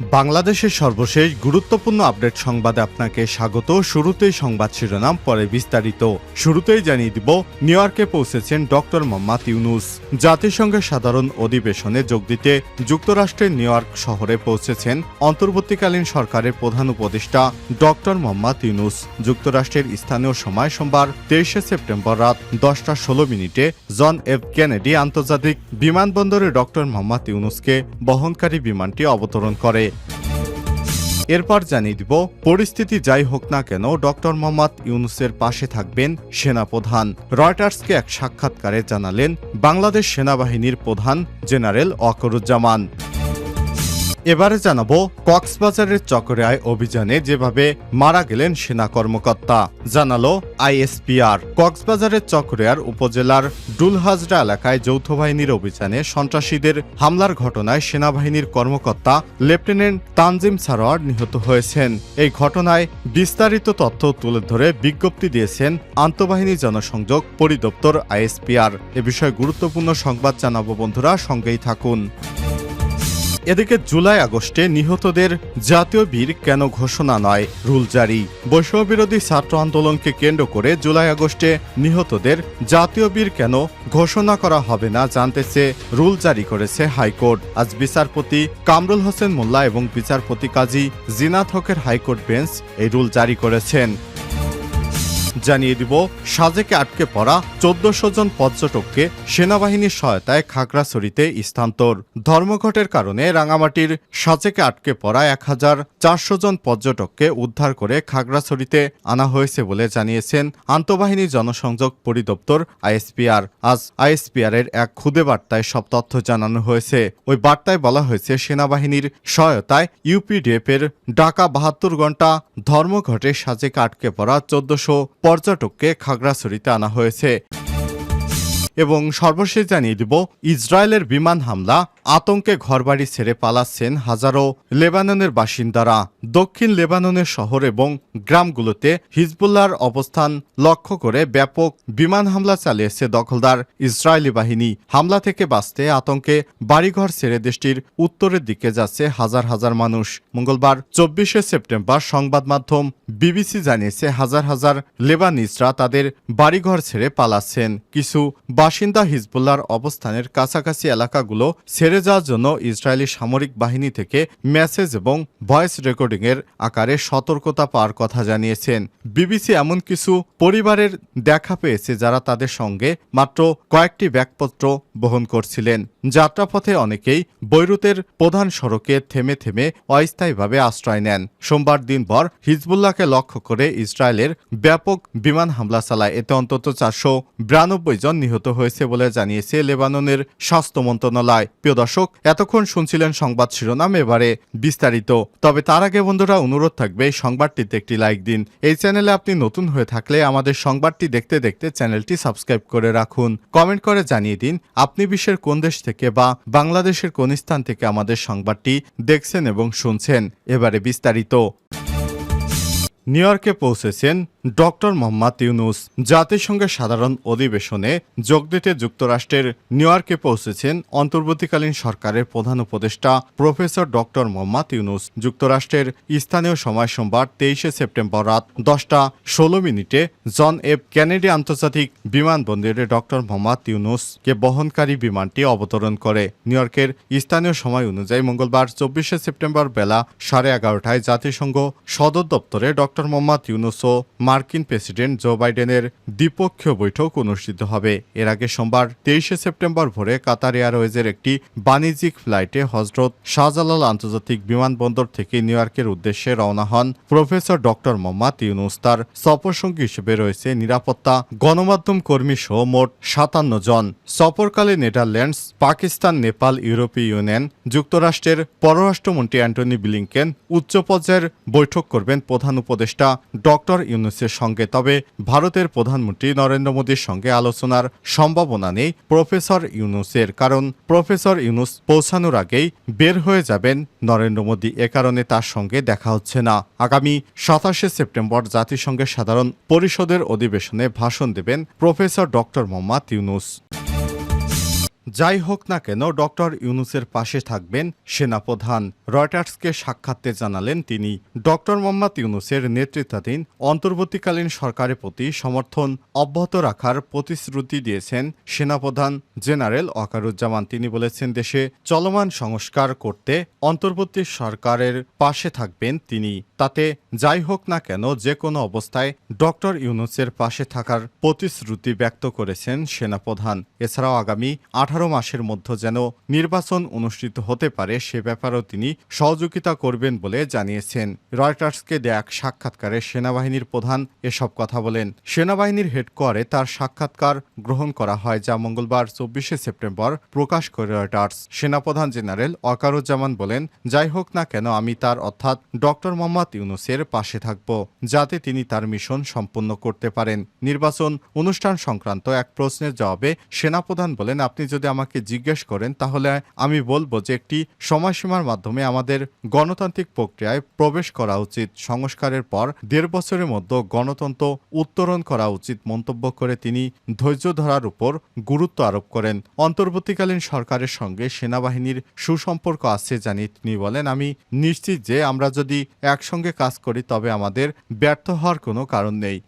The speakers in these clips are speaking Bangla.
বাংলাদেশের সর্বশেষ গুরুত্বপূর্ণ আপডেট সংবাদে আপনাকে স্বাগত। শুরুতেই সংবাদ শিরোনাম, পরে বিস্তারিত। শুরুতেই জানিয়ে দিব, নিউ ইয়র্কে পৌঁছেছেন ডক্টর মোহাম্মদ ইউনুস। জাতিসংঘের সাধারণ অধিবেশনে যোগ দিতে যুক্তরাষ্ট্রের নিউ ইয়র্ক শহরে পৌঁছেছেন অন্তর্বর্তীকালীন সরকারের প্রধান উপদেষ্টা ডক্টর মোহাম্মদ ইউনুস। যুক্তরাষ্ট্রের স্থানীয় সময় সোমবার তেইশে সেপ্টেম্বর রাত দশটা ষোলো মিনিটে জন এফ কেনেডি আন্তর্জাতিক বিমানবন্দরে ডক্টর মোহাম্মদ ইউনুসকে বহনকারী বিমানটি অবতরণ করে। এরপর জানিয়ে দিব, পরিস্থিতি যাই হোক না কেন, ডক্টর মোহাম্মদ ইউনুসের পাশে থাকবেন সেনাপ্রধান। রয়টার্সকে এক সাক্ষাৎকারে জানালেন, বাংলাদেশ সেনাবাহিনীর প্রধান জেনারেল অকরুজ্জামান। এবারে জানাব কক্সবাজারের চকরিয়ায় অভিযানে যেভাবে মারা গেলেন সেনা কর্মকর্তা। জানালো আইএসপিআর। কক্সবাজারের চকরিয়ার উপজেলার ডুলহাজরা এলাকায় যৌথ বাহিনীর অভিযানে সন্ত্রাসীদের হামলার ঘটনায় সেনাবাহিনীর কর্মকর্তা লেফটেন্যান্ট তানজিম সারোয়ার নিহত হয়েছেন। এই ঘটনায় বিস্তারিত তথ্য তুলে ধরে বিজ্ঞপ্তি দিয়েছেন আন্তঃবাহিনী জনসংযোগ পরিদপ্তর আইএসপিআর। এ বিষয়ে গুরুত্বপূর্ণ সংবাদ জানাব বন্ধুরা, সঙ্গেই থাকুন। এদিকে জুলাই আগস্টে নিহতদের জাতীয় বীর কেন ঘোষণা নয়? রুল জারি। বৈষম্যবিরোধী ছাত্র আন্দোলনকে কেন্দ্র করে জুলাই আগস্টে নিহতদের জাতীয় বীর কেন ঘোষণা করা হবে না জানতে চেয়ে রুল জারি করেছে হাইকোর্ট। আজ বিচারপতি কামরুল হোসেন মোল্লা এবং বিচারপতি কাজী জিনাত হকের হাইকোর্ট বেঞ্চ এই রুল জারি করেছেন। জানিয়ে দিব, সাজেকে আটকে পড়া চোদ্দশো জন পর্যটককে সেনাবাহিনীর সহায়তায় খাগড়াছড়িতে স্থানান্তর। ধর্মঘটের কারণে রাঙামাটির সাজেকে আটকে পড়া এক হাজার চারশো জন পর্যটককে উদ্ধার করে খাগড়াছড়িতে আনা হয়েছে বলে জানিয়েছেন আন্তঃবাহিনী জনসংযোগ পরিদপ্তর আইএসপিআর। আজ আইএসপিআর এর এক খুদে বার্তায় সব তথ্য জানানো হয়েছে। ওই বার্তায় বলা হয়েছে, সেনাবাহিনীর সহায়তায় ইউপিডিএফ এর ডাকা বাহাত্তর ঘণ্টা ধর্মঘটে সাজেকে আটকে পড়া চোদ্দশো পর্যটককে খাগড়াছড়িতে আনা হয়েছে। এবং সর্বশেষ জানিয়ে দিব ইসরায়েলের বিমান হামলা আতঙ্কে ঘরবাড়ি ছেড়ে পালাচ্ছেন হাজারো লেবাননের বাসিন্দারা। দক্ষিণ লেবাননের শহর এবং গ্রামগুলোতে হিজবুল্লাহর অবস্থান লক্ষ্য করে ব্যাপক বিমান হামলা চালিয়েছে দখলদার ইসরায়েলি বাহিনী। হামলা থেকে বাঁচতে আতঙ্কে বাড়িঘর ছেড়ে দেশটির উত্তরের দিকে যাচ্ছে হাজার হাজার মানুষ। মঙ্গলবার চব্বিশে সেপ্টেম্বর সংবাদ মাধ্যম বিবিসি জানিয়েছে, হাজার হাজার লেবানিজরা তাদের বাড়িঘর ছেড়ে পালাচ্ছেন। কিছু বাসিন্দা হিজবুল্লাহর অবস্থানের কাছাকাছি এলাকাগুলো ছেড়ে যাওয়ার জন্য ইসরায়েলি সামরিক বাহিনী থেকে মেসেজ এবং ভয়েস রেকর্ডিং এর আকারে সতর্কতা পাওয়ার কথা জানিয়েছেন। বিবিসি এমন কিছু পরিবারের দেখা পেয়েছে যারা তাদের সঙ্গে মাত্র কয়েকটি ব্যাগপত্র বহন করছিলেন। যাত্রাপথে অনেকেই বৈরুতের প্রধান সড়কে থেমে থেমে অস্থায়ীভাবে আশ্রয় নেন। সোমবার দিনভর হিজবুল্লাহকে লক্ষ্য করে ইসরায়েলের ব্যাপক বিমান হামলা চালায়। এতে অন্তত চারশো বিরানব্বই জন নিহত হয়েছে বলে জানিয়েছে লেবাননের স্বাস্থ্য মন্ত্রণালয়। প্রিয় দর্শক এতক্ষণ শুনছিলেন সংবাদ শিরোনাম এবারে বিস্তারিত। তবে তার আগে বন্ধুরা, অনুরোধ থাকবে সংবাদটিতে একটি লাইক দিন। এই চ্যানেলে আপনি নতুন হয়ে থাকলে আমাদের সংবাদটি দেখতে দেখতে চ্যানেলটি সাবস্ক্রাইব করে রাখুন। কমেন্ট করে জানিয়ে দিন, আপনি বিশ্বের কোন দেশ থেকে বা বাংলাদেশের কোন স্থান থেকে আমাদের সংবাদটি দেখছেন এবং শুনছেন। এবারে বিস্তারিত। নিউ ইয়র্কে পৌঁছেছেন ডক্টর মোহাম্মদ ইউনুস জাতিসংঘের সাধারণ অধিবেশনে যোগ দিতে যুক্তরাষ্ট্রের নিউ ইয়র্কে পৌঁছেছেন অন্তর্বর্তীকালীন সরকারের প্রধান উপদেষ্টা প্রফেসর ডক্টর মোহাম্মদ ইউনুস। যুক্তরাষ্ট্রের স্থানীয় সময় সোমবার তেইশে সেপ্টেম্বর রাত দশটা ষোলো মিনিটে জন এফ কেনেডি আন্তর্জাতিক বিমানবন্দরে ডক্টর মোহাম্মদ ইউনুসকে বহনকারী বিমানটি অবতরণ করে। নিউ ইয়র্কের স্থানীয় সময় অনুযায়ী মঙ্গলবার চব্বিশে সেপ্টেম্বর বেলা সাড়ে এগারোটায় জাতিসংঘ সদর দপ্তরে ডক্টর মোহাম্মদ ইউনুস ও মার্কিন প্রেসিডেন্ট জো বাইডেনের দ্বিপক্ষীয় বৈঠক অনুষ্ঠিত হবে। এর আগে সোমবার তেইশে সেপ্টেম্বর ভোরে কাতার এয়ারওয়েজের একটি বাণিজ্যিক ফ্লাইটে হজরত শাহজালাল আন্তর্জাতিক বিমানবন্দর থেকে নিউ ইয়র্কের উদ্দেশ্যে রওনা হন প্রফেসর ডক্টর মোহাম্মদ ইউনুস। তার সফরসঙ্গী হিসেবে রয়েছে নিরাপত্তা গণমাধ্যম কর্মী সহ মোট সাতান্ন জন। সফরকালে নেদারল্যান্ডস, পাকিস্তান, নেপাল, ইউরোপীয় ইউনিয়ন, যুক্তরাষ্ট্রের পররাষ্ট্রমন্ত্রী অ্যান্টনি বিলিংকেন উচ্চ পর্যায়ের বৈঠক করবেন প্রধান উপদেষ্টা ডক্টর ইউনুসের সঙ্গে, তবে ভারতের প্রধানমন্ত্রী নরেন্দ্র মোদীর সঙ্গে আলোচনার সম্ভাবনা নেই প্রফেসর ইউনুসের, কারণ প্রফেসর ইউনুস পৌঁছানোর আগেই বের হয়ে যাবেন নরেন্দ্র মোদী। এ কারণে তার সঙ্গে দেখা হচ্ছে না। আগামী সাতাশে সেপ্টেম্বর জাতিসংঘের সাধারণ পরিষদের অধিবেশনে ভাষণ দেবেন প্রফেসর ডক্টর মোহাম্মদ ইউনুস। যাই হোক না কেন, ডক্টর ইউনুসের পাশে থাকবেন সেনাপ্রধান। রয়টার্সকে সাক্ষাৎতে জানালেন তিনি, ডক্টর মোহাম্মদ ইউনুসের নেতৃত্বাধীন অন্তর্বর্তীকালীন সরকারের প্রতি সমর্থন অব্যাহত রাখার প্রতিশ্রুতি দিয়েছেন সেনাপ্রধান জেনারেল ওয়াকারুজ্জামান। তিনি বলেছেন, দেশে চলমান সংস্কার করতে অন্তর্বর্তী সরকারের পাশে থাকবেন তিনি। তাতে যাই হোক না কেন যে কোনো অবস্থায় ডক্টর ইউনুসের পাশে থাকার প্রতিশ্রুতি ব্যক্ত করেছেন সেনাপ্রধান। এছাড়াও আগামী আঠারো মাসের মধ্যে যেন নির্বাচন অনুষ্ঠিত হতে পারে সে ব্যাপারেও তিনি সহযোগিতা করবেন বলে জানিয়েছেন। রয়টার্সকে দেয়া এক সাক্ষাৎকারে সেনাবাহিনীর প্রধান এসব কথা বলেন। সেনাবাহিনীর হেডকোয়ারে তার সাক্ষাৎকার গ্রহণ করা হয় যা মঙ্গলবার চব্বিশে সেপ্টেম্বর প্রকাশ করে রয়টার্স। সেনাপ্রধান জেনারেল অকারুজ্জামান বলেন, যাই হোক না কেন আমি তার অর্থাৎ ডক্টর মোহাম্মদ ইউনুসের পাশে থাকব, যাতে তিনি তার মিশন সম্পূর্ণ করতে পারেন। নির্বাচন অনুষ্ঠান সংক্রান্ত এক প্রশ্নের জবাবে সেনাপ্রধান বলেন, আপনি যদি আমাকে জিজ্ঞেস করেন, তাহলে আমি বলব যে একটি সময়সীমার মাধ্যমে আমাদের গণতান্ত্রিক প্রক্রিয়ায় প্রবেশ করা উচিত। সংস্কারের পর দেড় বছরের মধ্যে গণতন্ত্র উত্তরণ করা উচিত মন্তব্য করে তিনি ধৈর্য ধরার উপর গুরুত্ব আরোপ করেন। অন্তর্বর্তীকালীন সরকারের সঙ্গে সেনাবাহিনীর সুসম্পর্ক আছে জানিয়ে তিনি বলেন, আমি নিশ্চিত যে আমরা যদি একসঙ্গে কাজ করি তবে আমাদের ব্যর্থ হওয়ার কোনো কারণ নেই।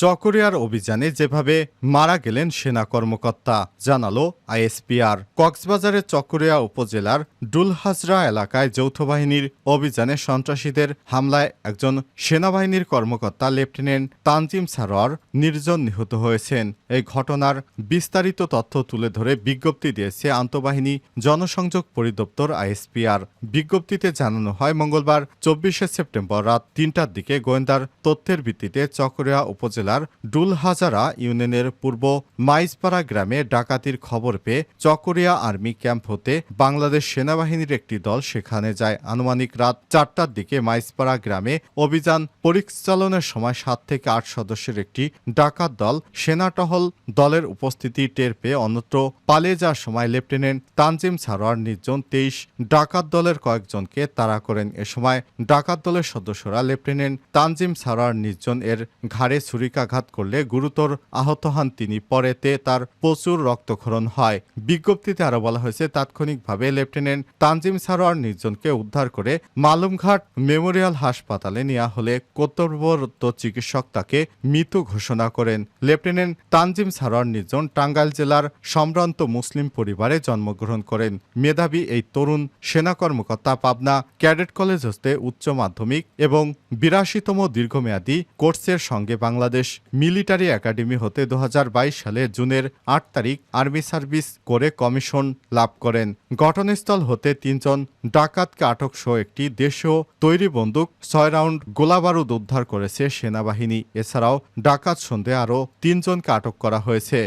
চকরিয়ার অভিযানে যেভাবে মারা গেলেন সেনা কর্মকর্তা, জানালো আইএসপিআর। কক্সবাজারের চকরিয়া উপজেলার ডুলহাজরা এলাকায় যৌথ বাহিনীর অভিযানে সন্ত্রাসীদের হামলায় একজন সেনাবাহিনীর কর্মকর্তা, লেফটেন্যান্ট তানজিম সারোয়ার নির্জন নিহত হয়েছেন। এই ঘটনার বিস্তারিত তথ্য তুলে ধরে বিজ্ঞপ্তি দিয়েছে আন্তঃবাহিনী জনসংযোগ পরিদপ্তর আইএসপিআর। বিজ্ঞপ্তিতে জানানো হয়, মঙ্গলবার চব্বিশে সেপ্টেম্বর রাত তিনটার দিকে গোয়েন্দার তথ্যের ভিত্তিতে চকরিয়া উপজেলা জেলার ডুলহাজারা ইউনিয়নের পূর্ব মাইজপাড়া গ্রামে ডাকাতির খবর পেয়ে চকরিয়া আর্মি ক্যাম্প হতে বাংলাদেশ সেনাবাহিনীর একটি দল সেখানে যায়। আনুমানিক রাত চারটার দিকে মাইজপাড়া গ্রামে অভিযান পরিচালনের সময় সাত থেকে আট সদস্যের একটি ডাকাত দল সেনা টহল দলের উপস্থিতি টের পেয়ে অন্যত্র পালিয়ে যাওয়ার সময় লেফটেন্যান্ট তানজিম সারোয়ার নির্জন তেইশ ডাকাত দলের কয়েকজনকে তাড়া করেন। এ সময় ডাকাত দলের সদস্যরা লেফটেন্যান্ট তানজিম সারোয়ার নির্জন এর ঘাড়ে ছুরিকাঘাত করলে গুরুতর আহত হন তিনি। পরেতে তার প্রচুর রক্তক্ষরণ হয়। বিজ্ঞপ্তিতে আরও বলা হয়েছে, তাৎক্ষণিকভাবে লেফটেন্যান্ট তানজিম সারোয়ার নির্জনকে উদ্ধার করে মালুমঘাট মেমোরিয়াল হাসপাতালে নেওয়া হলে কর্তব্যরত চিকিৎসক তাকে মৃত ঘোষণা করেন। লেফটেন্যান্ট তানজিম সারোয়ার নির্জন টাঙ্গাইল জেলার সম্ভ্রান্ত মুসলিম পরিবারে জন্মগ্রহণ করেন। মেধাবী এই তরুণ সেনা কর্মকর্তা পাবনা ক্যাডেট কলেজ হতে উচ্চ মাধ্যমিক এবং বিরাশিতম দীর্ঘমেয়াদী কোর্সের সঙ্গে বাংলাদেশ মিলিটারি একাডেমি হতে দু হাজার বাইশ সালে জুনের আট তারিখ আর্মি সার্ভিস করে কমিশন লাভ করেন। ঘটনাস্থল হতে তিনজন ডাকাতকে আটক সহ একটি দেশীয় তৈরি বন্দুক ছয় রাউন্ড গোলাবারুদ উদ্ধার করেছে সেনাবাহিনী। এছাড়াও ডাকাত সন্দেহে আরও তিনজনকে আটক করা হয়েছে।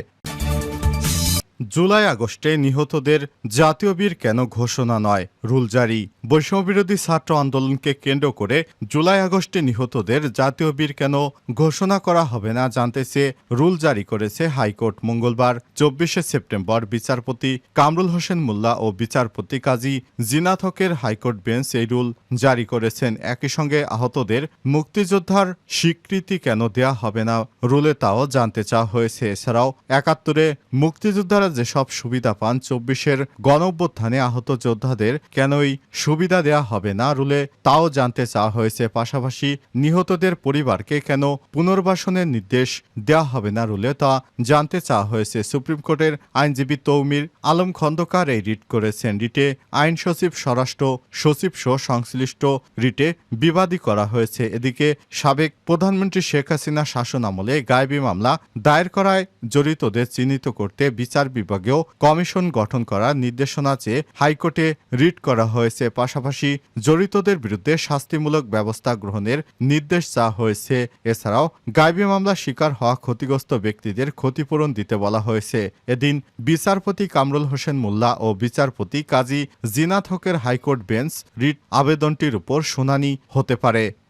জুলাই আগস্টে নিহতদের জাতীয় বীর কেন ঘোষণা নয়? রুল জারি। বৈষম্যবিরোধী ছাত্র আন্দোলনকে কেন্দ্র করে জুলাই আগস্টে নিহতদের জাতীয় বীর কেন ঘোষণা করা হবে না জানতে চেয়ে রুল জারি করেছে হাইকোর্ট মঙ্গলবার। চব্বিশে সেপ্টেম্বর বিচারপতি কামরুল হোসেন মোল্লা ও বিচারপতি কাজী জিনাত হকের হাইকোর্ট বেঞ্চ এই রুল জারি করেছেন। একই সঙ্গে আহতদের মুক্তিযোদ্ধার স্বীকৃতি কেন দেয়া হবে না? রুলে তাও জানতে চাওয়া হয়েছে। এছাড়াও একাত্তরে মুক্তিযোদ্ধারা যেসব সুবিধা পান, চব্বিশের গণঅভ্যুত্থানে আহত যোদ্ধাদের কেনই সুবিধা দেয়া হবে না? রুলে তাও জানতে চাওয়া হয়েছে, পাশাপাশি নিহতদের পরিবারকে কেন পুনর্বাসনের নির্দেশ দেওয়া হবে না রুলে তা জানতে চাওয়া হয়েছে। সুপ্রিম কোর্টের আইনজীবী তৌমির আলম খন্দকার এই রিট করেছেন। রিটে আইন সচিব, স্বরাষ্ট্র সচিব সহ সংশ্লিষ্ট রিটে বিবাদী করা হয়েছে। এদিকে সাবেক প্রধানমন্ত্রী শেখ হাসিনা শাসন আমলে গায়েবী মামলা দায়ের করায় জড়িতদের চিহ্নিত করতে বিচার বিভাগেও কমিশন গঠন করার নির্দেশনা চেয়ে হাইকোর্টে রিট করা হয়েছে। পাশাপাশি জড়িতদের বিরুদ্ধে শাস্তিমূলক ব্যবস্থা গ্রহণের নির্দেশ চাওয়া হয়েছে। এছাড়াও গায়েবী মামলা শিকার হওয়া ক্ষতিগ্রস্ত ব্যক্তিদের ক্ষতিপূরণ দিতে বলা হয়েছে। এদিন বিচারপতি কামরুল হোসেন মোল্লা ও বিচারপতি কাজী জিনাত হকের হাইকোর্ট বেঞ্চ রিট আবেদনটির উপর শুনানি হতে পারে।